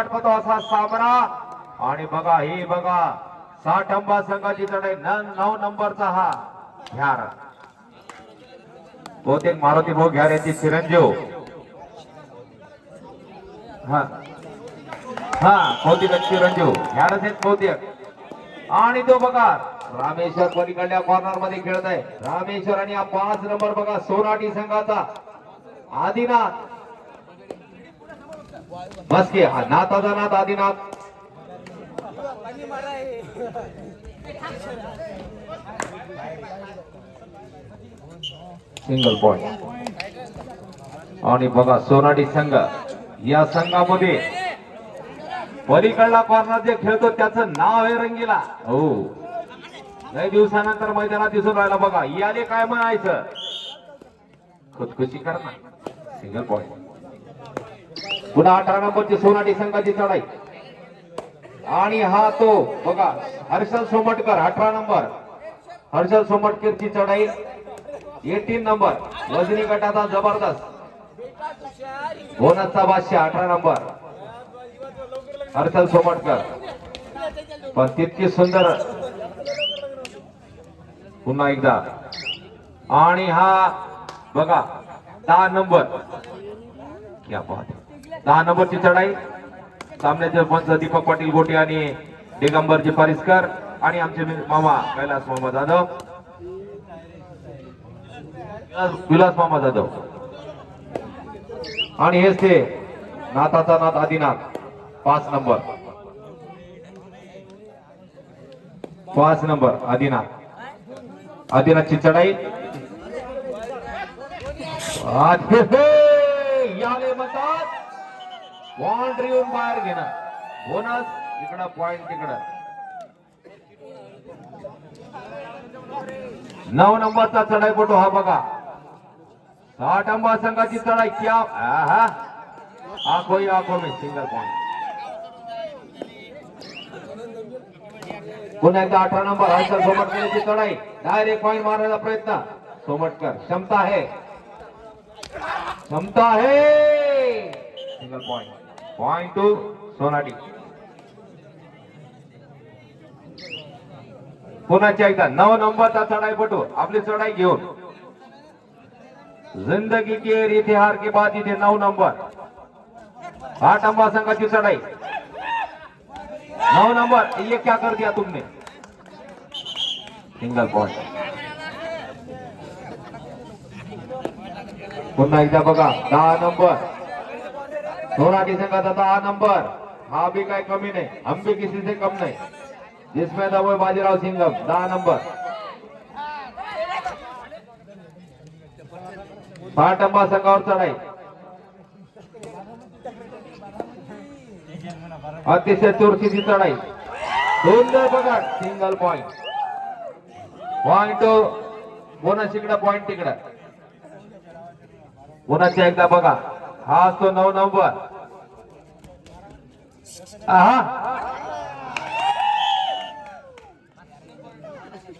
आठवतो असा सामना. आणि बघा हे बघा साठ अंबा संघाची चढाई नऊ नंबरचा हा घ्यार. बहुतेक मारुती भाऊ घ्यार याची चिरंजीव. हा. हा बहुतेक चिरंजीव. घ्यारच आहेत बहुतेक. आणि तो बघा रामेश्वर पलीकडल्या कॉर्नरमध्ये खेळत आहे. रामेश्वर आणि हा पाच नंबर बघा सोनाटी संघाचा. आदिनाथ. बस की हा नाथाचा नाथ आदिनाथ सिंगल पॉइंट आणि बघा सोनाटी संघ. या संघामध्ये पलीकडला कॉर्नर जे खेळतो त्याचं नाव आहे रंगीला. हो. काही दिवसानंतर मैदानात दिसून राहिला बघा. याने काय म्हणायचं? खुदकुशी करणार सिंगल पॉइंट पुन्हा अठरा नंबरची सोनाटी संघाची चढाई. आणि हा तो बघा हर्षल सोमटकर अठरा नंबर. हर्षल सोमटकरची चढाई एटीन नंबर. वजनी गटाचा जबरदस्त. बोनसचा बादशाह अठरा नंबर. हर्षल सोमटकर. पण तितकी सुंदर. पुन्हा एकदा. आणि हा बघा दहा नंबर. क्या बात है. दहा नंबरची चढाई. सामन्याचे पंच दीपक पाटील गोटे आणि दिगंबरजी परिस्कर आणि आमचे मामा कैलास मामा जाधव. विलास मामा जाधव. आणि हेच ते नाथाचा नाथ आदिनाथ. पाच नंबर. पाच नंबर आदिनाथ. आदिनाथची चढाई. आधी हे, याले बाउंड्री येऊन बाहेर घेणं. बोनस इकडं पॉइंट तिकडं. नऊ नंबरचा चढाई फोटो हा बघा. साठ अंबा संघाची चढाई. क्या? आहा. आखो ही आखो मी सिंगल पॉइंट पुन्हा एकदा अठरा नंबर. हर्षल सोमटकरची चढाई. डायरेक्ट पॉइंट मारण्याचा प्रयत्न. सोमटकर क्षमता आहे. क्षमता आहे. Single point point two Sonati पुन्हा एकदा नऊ नंबरचा चढाईपटू आपली चढाई घेऊन. जिंदगी केर इथे हार की बाद इथे नऊ नंबर. आठ अंबा संघाची चढाई. नऊ नंबर. ये क्या कर दिया तुमने? सिंगल पॉइंट पुन्हा एकदा बघा. दहा नंबर. सोनाटी आता दहा नंबर. हा भी काय कमी नाही. हम भी किसी से कम नाही. जिसमें दबोय बाजीराव सिंगम दहा नंबर. पाटंबा संघावर चढाई अतिशय चुरशीची चढाई सुंदर बघा सिंगल पॉइंट पॉइंट बोनस इकडं? पॉइंट तिकडं. पुन्हा एकदा बघा. हा असतो नऊ नंबर.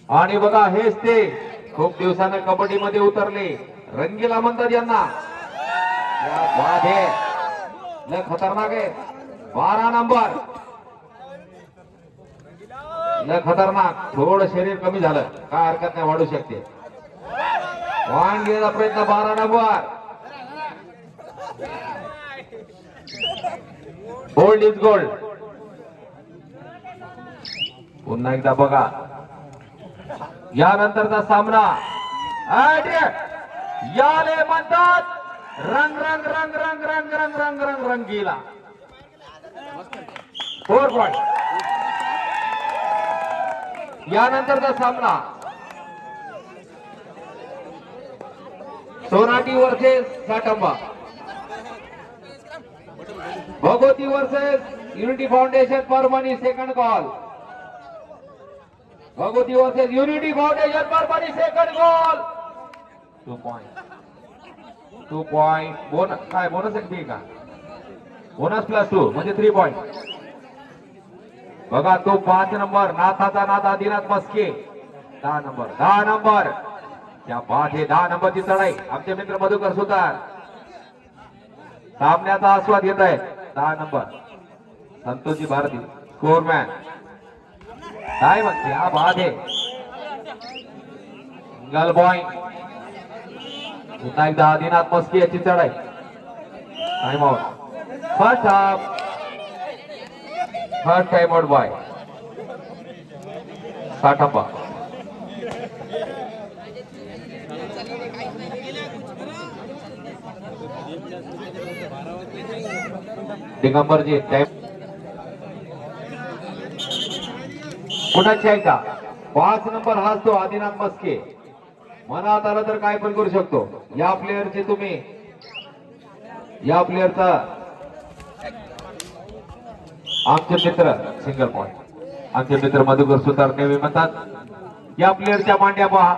आणि बघा हेच ते खूप दिवसानं कबड्डी मध्ये उतरले. रंगीला म्हणतात यांना. लय खतरनाक आहे. बारा नंबर. लय खतरनाक. थोडं शरीर कमी झालं. काय हरकत नाही वाढू शकते. वाहन घेण्याचा प्रयत्न बारा नंबर. गोल्ड इज गोल्ड पुन्हा एकदा बघा. यानंतरचा सामना. अरे, याले म्हणतात रंग रंग रंग रंग रंग रंग रंग रंग रंगीला फोर पॉइंट यानंतरचा सामना. Sonati versus Satamba Bhagwati versus Unity Foundation Parmani second call. Bhagwati versus Unity Foundation Parmani second call. Two point two point bonus काय बोनस एक बी का? बोनस प्लस टू म्हणजे थ्री पॉइंट बघा तो पाच नंबर नाथाचा नाथ आदिनाथ मस्के. दहा नंबर दहा नंबर. त्या पाच हे दहा नंबरची चढाई. आमचे मित्र मधुकर सुतार. सामन्याचा आस्वाद घेत आहे दहा नंबर. संतोषी भारती स्कोरमॅन काय म्हणते? हा बात है सिंगल बॉय पुन्हा एकदा आदिनाथ मस्की याची चढाई. Time out first half first time out by Sathappa दिगंबरजी time पुन्हा एकदा. पाच नंबर हाच तो आदिनाथ मस्के. मनात आलं तर काय पण करू शकतो. या प्लेअरचे तुम्ही या प्लेअरचा आमचे मित्र सिंगल पॉइंट आमचे मित्र मधुकर सुतार नेहमी म्हणतात या प्लेअरच्या मांड्या पहा.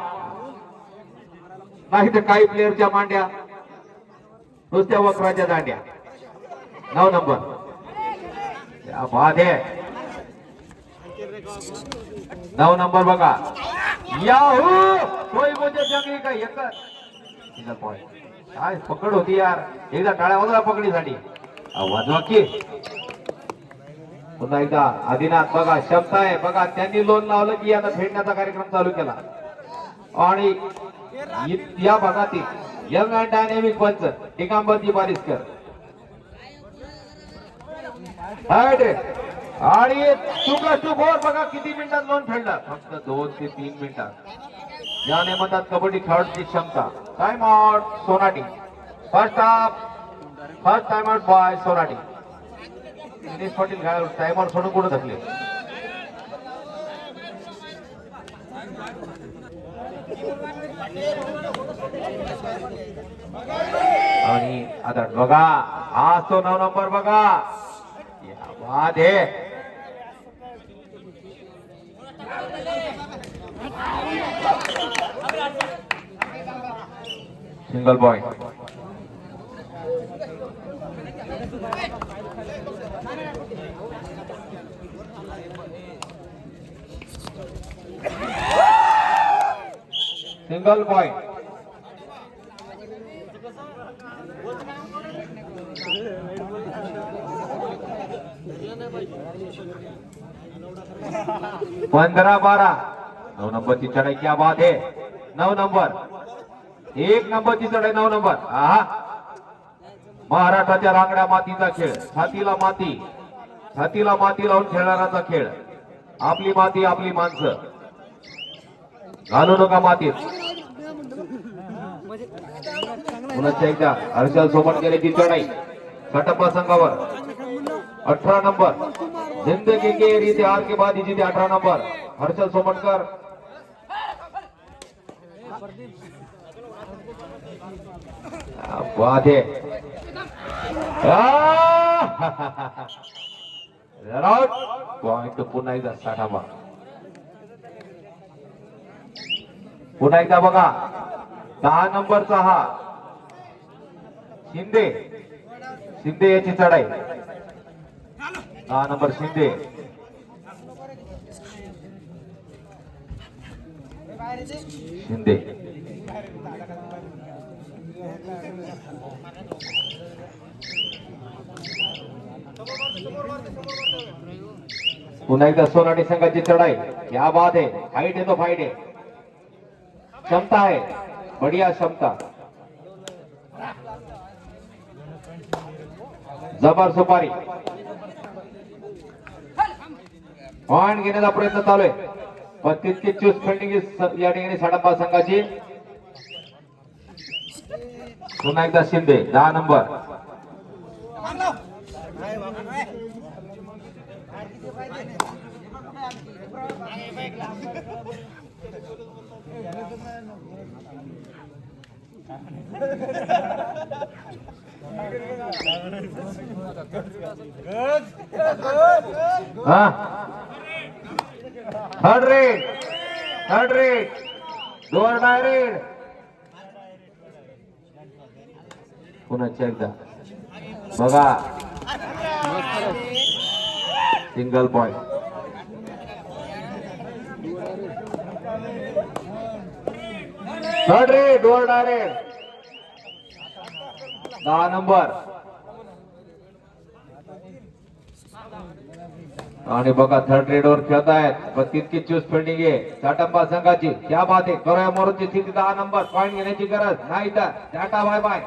नाही तर काही प्लेअरच्या मांड्या नुसत्या वक्राच्या दांड्या. नऊ नंबर क्या बात नऊ नंबर बघा याहू कोई म्हणजे जंगली काय एकच सिंगल पॉइंट काय पकड होती यार एकदा टाळ्या वाजवा पकडीसाठी वाजवा की पुन्हा एकदा आदिनाथ बघा शब्द आहे बघा त्यांनी लोन लावलं की आता फेडण्याचा कार्यक्रम चालू केला. आणि या भागातील यंग अँड डायनॅमिक पंच दिगंबरजी बारिस्कर आणि चुकला चूक होर बघा किती मिनिटात लोन फेडला. फक्त दोन ते तीन मिनिटात. याने म्हणतात कबड्डी खेळाची क्षमता. Time out Sonati. First half first time out by Sonati. Dinesh Patil खेळाडू टाइम आउट सोडून कुठे धकले आणि आता बघा हा तो नऊ नंबर बघा. या बात आहे सिंगल पॉइंट पंधरा बारा. नऊ नंबरची चढाई क्या बात है नऊ नंबर. एक नंबरची चढाई नऊ नंबर. आहा. महाराष्ट्राच्या रांगड्या मातीचा खेळ. छातीला माती. छातीला माती लावून खेळणाराचा खेळ. आपली माती आपली माणसं. घालू नका मातीत. पुन्हा एकदा हर्षल सोबत गेल्याची चढाई. कटप्पा संघावर. अठरा नंबर. जिंदगी के रीते हार के बाद ही जीते अठारह नंबर। हर्षल सोमनकर। बात है। पॉइंट पुन्हा एकदा साठावा पुन्हा एकदा बघा। दहा नंबरचा हा। शिंदे। शिंदे याची चढाई। दहा नंबर शिंदे. शिंदे. पुन्हा एकदा सोनाटी संघाची चढाई. या बाद आहे हाईट है तो फाईट है क्षमता आहे. बढ़िया क्षमता. जबर सुपारी. पॉइंट घेण्याचा प्रयत्न चालू आहे. पण तितकी चूस फिल्डिंग या ठिकाणी साडप्पा संघाची. पुन्हा एकदा शिंदे दहा number. Heard third raid third raid दोन डायरेड पुन्हा एकदा. बघा. सिंगल पॉइंट थर्ड रेड दोन डायरेड दहा नंबर. आणि बघा थर्ड रेडवर खेळत आहेत. पण तितकी चूस फिल्डिंग आहे. चाटंबा संघाची. त्या बात आहे. करोया मोरूची स्थिती. दहा नंबर. पॉईंट घेण्याची गरज नाही तर. टाटा बाय बाय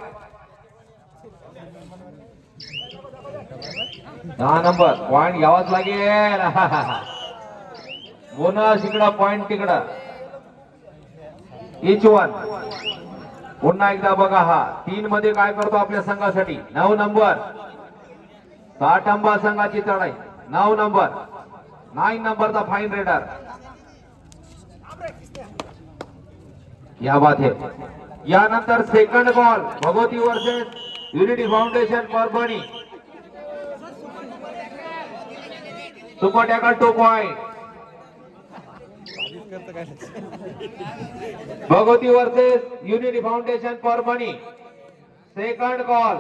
दहा नंबर. पॉईंट घ्यावाच लागेल. बोनस इकडं पॉईंट तिकडं. इच वन पुन्हा एकदा बघा हा. तीन मध्ये काय करतो आपल्या संघासाठी? नऊ नंबर. साठ अंबा संघाची चढाई. नऊ नंबर. नाईन नंबरचा फाईन रेडर या बात है यानंतर second call Bhagwati versus Unity Foundation Parbhani super tackle two point Bhagwati versus Unity Foundation Parbhani second call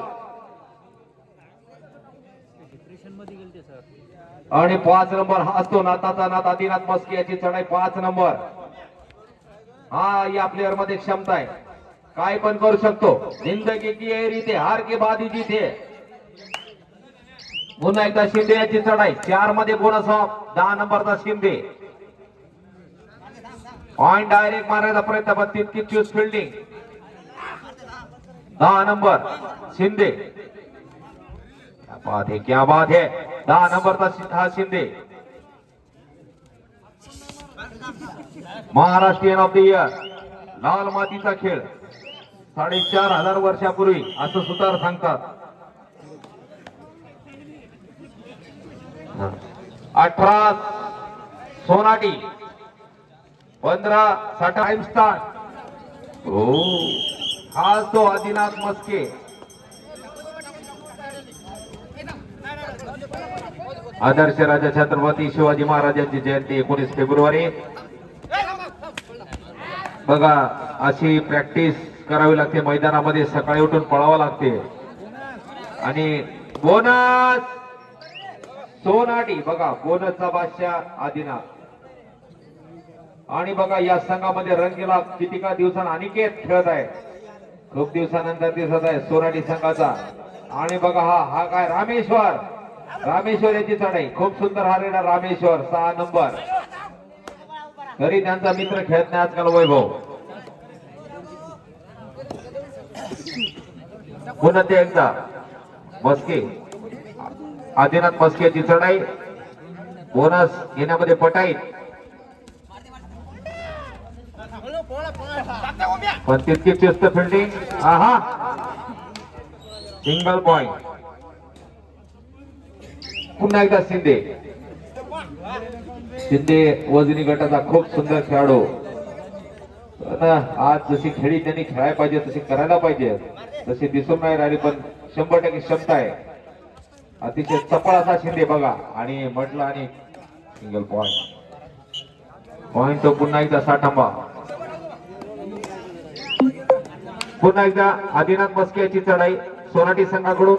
आणि पाच नंबर हा असतो नाताचा नात. आदिनाथ मस्की याची चढाई पाच नंबर. हा या प्लेअरमध्ये क्षमता आहे. काय पण करू शकतो. जिंदगी की रीते हार के बाधी जिथे. पुन्हा एकदा शिंदे याची चढाई. चारमध्ये बोनस ऑफ. दहा नंबरचा शिंदे. पॉइंट डायरेक्ट मारायचा प्रयत्न पण तितकी चूज फिल्डिंग दहा नंबर शिंदे. क्या बात है क्या बात है. दहा नंबरचा हा Shinde. Maharashtrian of the year लाल मातीचा खेळ. साडेचार हजार वर्षापूर्वी असं सुतार सांगतात. अठरा सोनाटी. पंधरा साठ टाइम स्टार्ट हो. हा तो आदिनाथ मस्के. आदर्श राजा छत्रपती शिवाजी महाराजांची जयंती एकोणीस फेब्रुवारी. बघा अशी प्रॅक्टिस करावी लागते मैदानामध्ये. सकाळी उठून पळावं लागते. आणि बोनस! सोनाटी बघा बोनसचा बादशाह आदिनाथ. आणि बघा या संघामध्ये रंगीला किती का दिवसांना अनिकेत खेळत आहे. खूप दिवसानंतर दिसत आहे सोराटी संघाचा. आणि बघा हा हा काय रामेश्वर. रामेश्वर याची चढाई. खूप सुंदर हा रेडा रामेश्वर सहा नंबर. तरी त्यांचा मित्र खेळत नाही आजकाल वैभव. पुन्हा ते एकदा. मस्के. आदिनाथ मस्के याची चढाई. बोनस घेण्यामध्ये पटाईत. पण तितकी चुस्त फिल्डिंग आहा सिंगल पॉइंट पुन्हा एकदा शिंदे. शिंदे वजनी गटाचा खूप सुंदर खेळाडू. आज जशी खेळी त्यांनी खेळायला पाहिजे तशी करायला पाहिजे. तशी दिसून नाही राहिली पण शंभर टक्के क्षमता आहे. अतिशय चपळ असा शिंदे बघा. आणि म्हटलं आणि सिंगल पॉइंट पॉइंट तो पुन्हा एकदा साठांबा. पुन्हा एकदा आदिनाथ मस्के याची चढाई सोनाटी संघाकडून.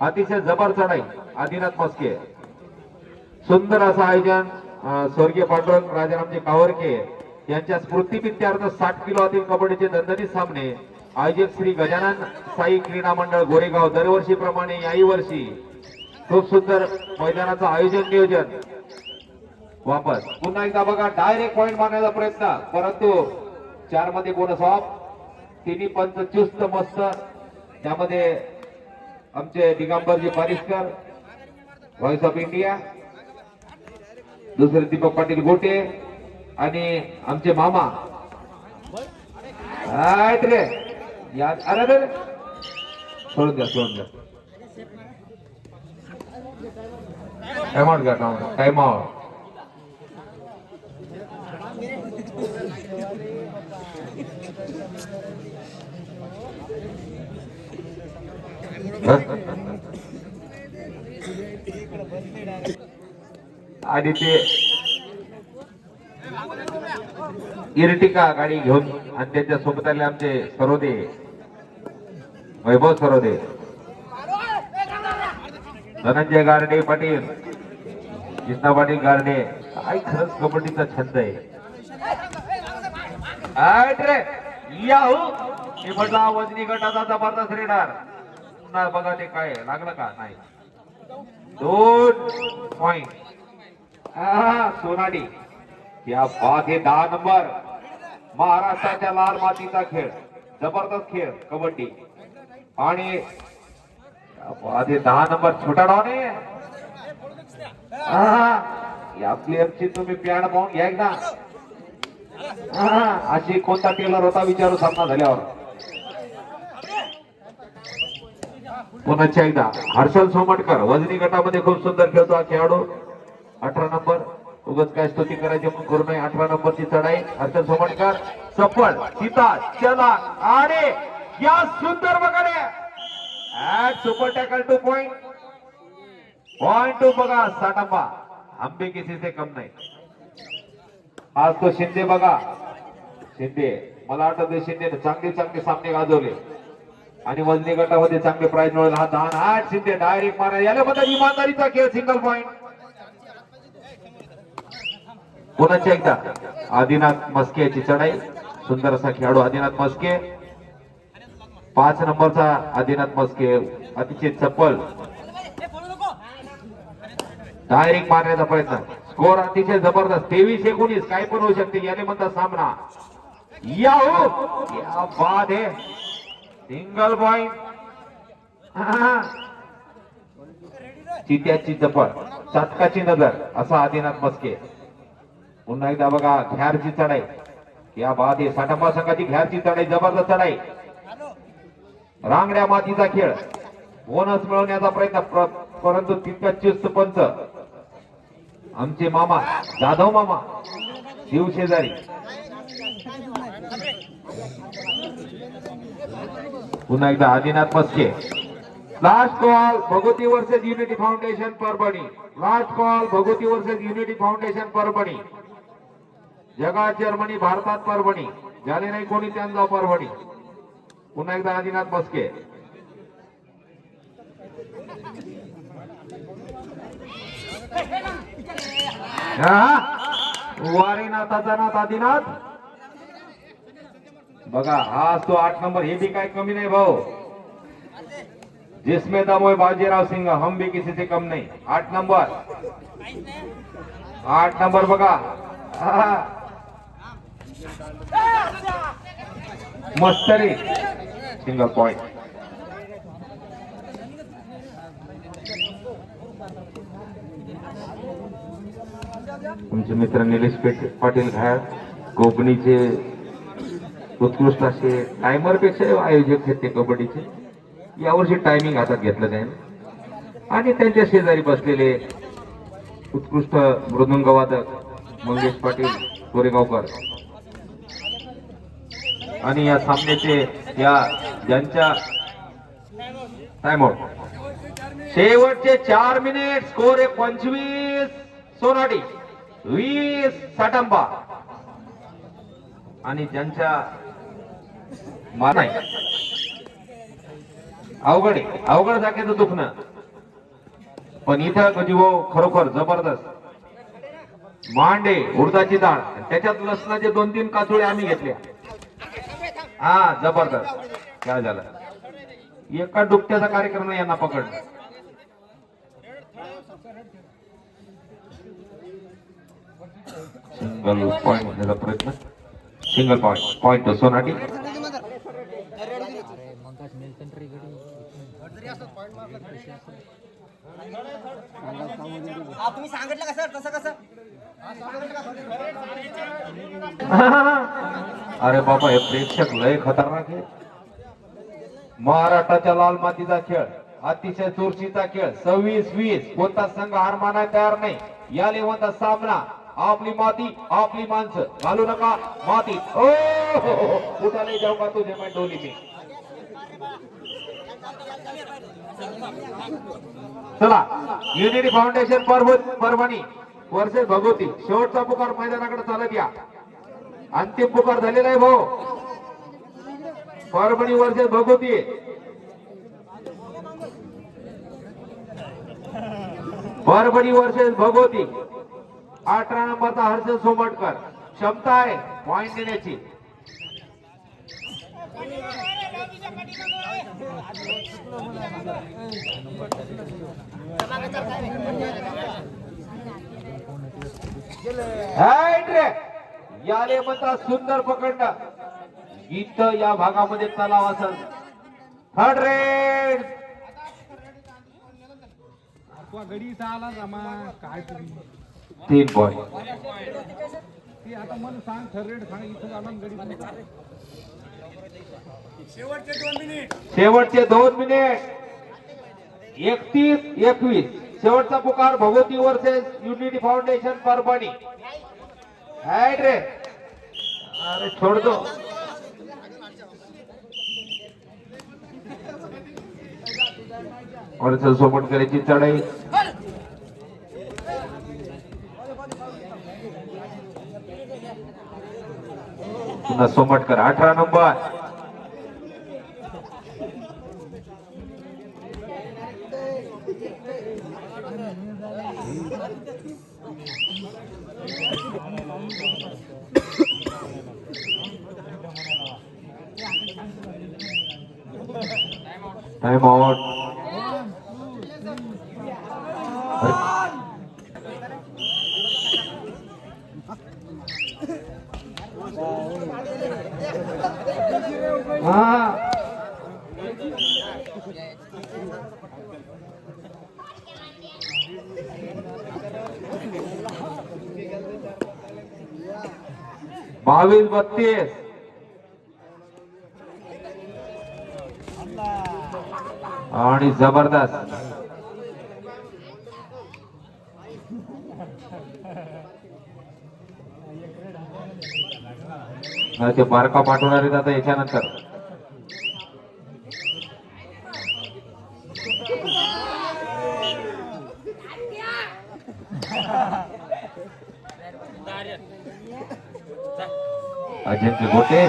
अतिशय जबर चढाई आदिनाथ मस्के सुंदर असं आयोजन स्वर्गीय पांडुरंग राजारामजी कावरके यांच्या स्मृतीपित्यार्थ साठ किलो आतील कबड्डीचे दणदणीत सामने. आयोजक श्री गजानन साई क्रीडा मंडळ गोरेगाव दरवर्षीप्रमाणे याही वर्षी खूप सुंदर मैदानाचं आयोजन नियोजन वापस. पुन्हा एकदा बघा डायरेक्ट पॉइंट मारण्याचा प्रयत्न. परंतु चारमध्ये बोनस ऑफ तिन्ही पंच चुस्त मस्त. त्यामध्ये आमचे दिगंबरजी पारिस्कर व्हॉइस ऑफ इंडिया दुसरे दीपक पाटील गोटे आणि आमचे मामा. रे या अरे रे सोडून द्या सोडून द्या. टाइम आउट घ्या टाइम आउट आणि ते इर्टिका गाडी घेऊन आणि त्याच्या सोबत आले आमचे सरोदे वैभव सरोदे. धनंजय गारडे पाटील कृष्णा पाटील गारडे. काय खरंच कबड्डीचा छंद आहे. या हो याहू. मी म्हटलं वजनी गटाचा जबरदस्त रेडार. पुन्हा बघा ते काय लागलं का? नाही. दोन पॉइंट सोनाडी या बाग हे दहा नंबर. महाराष्ट्राच्या लाल मातीचा खेळ. जबरदस्त खेळ कबड्डी. आणि या दहा नंबर छोटा डॉने या प्लेअरची तुम्ही पॅड पाहून घ्या एकदा. अशी कोणता टेलर होता विचारू सामना झाल्यावर. पुन्हा एकदा. हर्षल सोमटकर वजनी गटामध्ये खूप सुंदर खेळतो हा खेळाडू. अठरा नंबर. उगाच काय स्तुती करायची म्हणून करू नये. अठरा नंबरची चढाई. हर्षल सोमटकर सफळ सीता चला आणि या सुंदर बघाडे at super tackle two point point two बघा साटांबा आंबे किसी से कम नाही. आज तो शिंदे बघा. शिंदे मला आठवते शिंदे चांगले चांगले सामने गाजवले. आणि वजनी गटामध्ये चांगले प्राइज मिळेल. हा दहा आठ शिंदे डायरेक्ट मारा. याला बद्दल इमानदारीचा खेळ सिंगल पॉइंट पुन्हा एकदा? आदिनाथ मस्के याची चढाई. सुंदर असा खेळाडू आदिनाथ मस्के. पाच नंबरचा आदिनाथ मस्के. अतिशय चप्पल. डायरेक्ट मारण्याचा प्रयत्न. स्कोर अतिशय जबरदस्त. तेवीस एकोणीस. काय पण होऊ शकते. याने म्हणता सामना. हो या बाद आहे. Single point. चित्याची चपळ चटकाची नजर. असा आदिनाथ मस्के पुन्हा एकदा बघा घ्यारची चढाई. या बाद हे साठंबा संघाची घ्यारची चढाई जबरदस्त चढाई. रांगड्या मातीचा खेळ. बोनस मिळवण्याचा प्रयत्न. परंतु तितका चुस्त पंच. आमचे मामा जाधव मामा शिवशेजारी पुन्हा एकदा Adinath Maske. Last call Bhagwati versus Unity Foundation Parbhani. Last call Bhagwati versus Unity Foundation Parbhani. जगात जर्मनी भारतात परभणी. झाले नाही कोणी त्यांचा परभणी. पुन्हा एकदा आदिनाथ मस्के. हा? वारीनाथाचा नाथ आदिनाथ? बघा हा असतो आठ नंबर हे बी काय कमी नाही भाऊ. जिसमे दमोय बाजीराव सिंग हम भी किसी से कम नाही. आठ नंबर. आठ नंबर बघा. मस्तरी. सिंगल पॉइंट तुमचे मित्र निलेश पेट पाटील घाट कोकणीचे उत्कृष्ट असे टायमरपेक्षा आयोजक आहेत ते कबड्डीचे. यावर्षी टायमिंग हातात घेतलं जाईल आणि त्यांच्या शेजारी बसलेले उत्कृष्ट मृदुंग वादक मंगेश पाटील कोरेगावकर. आणि या सामन्याचे या ज्यांच्या टायमआउट शेवटचे चार मिनिट स्कोर आहे पंचवीस सोनाडी वीस साटंबा. आणि ज्यांच्या नाही. अवघड आहे. अवघड जागेचं दुखणं. पण इथं कधी हो खरोखर जबरदस्त. मांडे उडदाची डाळ. त्याच्यात लसणाचे दोन तीन काचोळे आम्ही घेतल्या हा जबरदस्त. काय झालं? एका डुबट्याचा कार्यक्रम नाही यांना पकडला. सिंगल पॉइंट प्रयत्न. Single point point Sonati. हा, तुम्ही सांगितलं का सर? तसं कसं? अरे बाबा हे प्रेक्षक लय खतरनाक आहे. महाराष्ट्राच्या लाल मातीचा खेळ अतिशय चुरशीचा खेळ सव्वीस वीस कोणता संघ हार मानायला तयार नाही. या लेवंता सामना आपली माती आपली माणसं. घालू नका माती. ओ! हो, हो, हो. का तुझे मैं डोली में चला युनिटी फाउंडेशन परभ- परभणी वर्सेस भगवती शेवटचा पुकार मैदानाकडे चालत या. अंतिम पुकार झालेला आहे भाऊ. परभणी वर्सेस भगवती. परभणी वर्सेस भगवती. अठरा नंबरचा हर्षद सोमटकर. क्षमता आहे पॉइंट देण्याची. याले म्हणतात सुंदर पकडणं. इथं या भागामध्ये तलाव असेल. थर्ड रेड गडीचा आला जमा काय तुम्ही तीन पॉईंट ती आता मला सांग थर्ड सांग इथं आला गडी शेवटचे दोन मिनिट. एकतीस एकवीस. शेवटचा पुकार Bhagwati versus Unity Foundation Parbhani. हाय रे. अरे छोड दो. सोबत करायची चढाई. पुन्हा सोमटकर अठरा नंबर. टाइम आउट बावीस बत्तीस. आणि जबरदस्त. नाही ते बारका पाठवणार आहेत आता याच्यानंतर. अजिंक्य गोटे.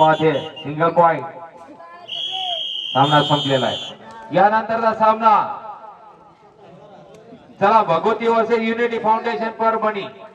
बात सिंगल पॉइंट सामना संपलेला आहे. यानंतरचा सामना. चला भगवती वर्षे युनिटी फाउंडेशन परभणी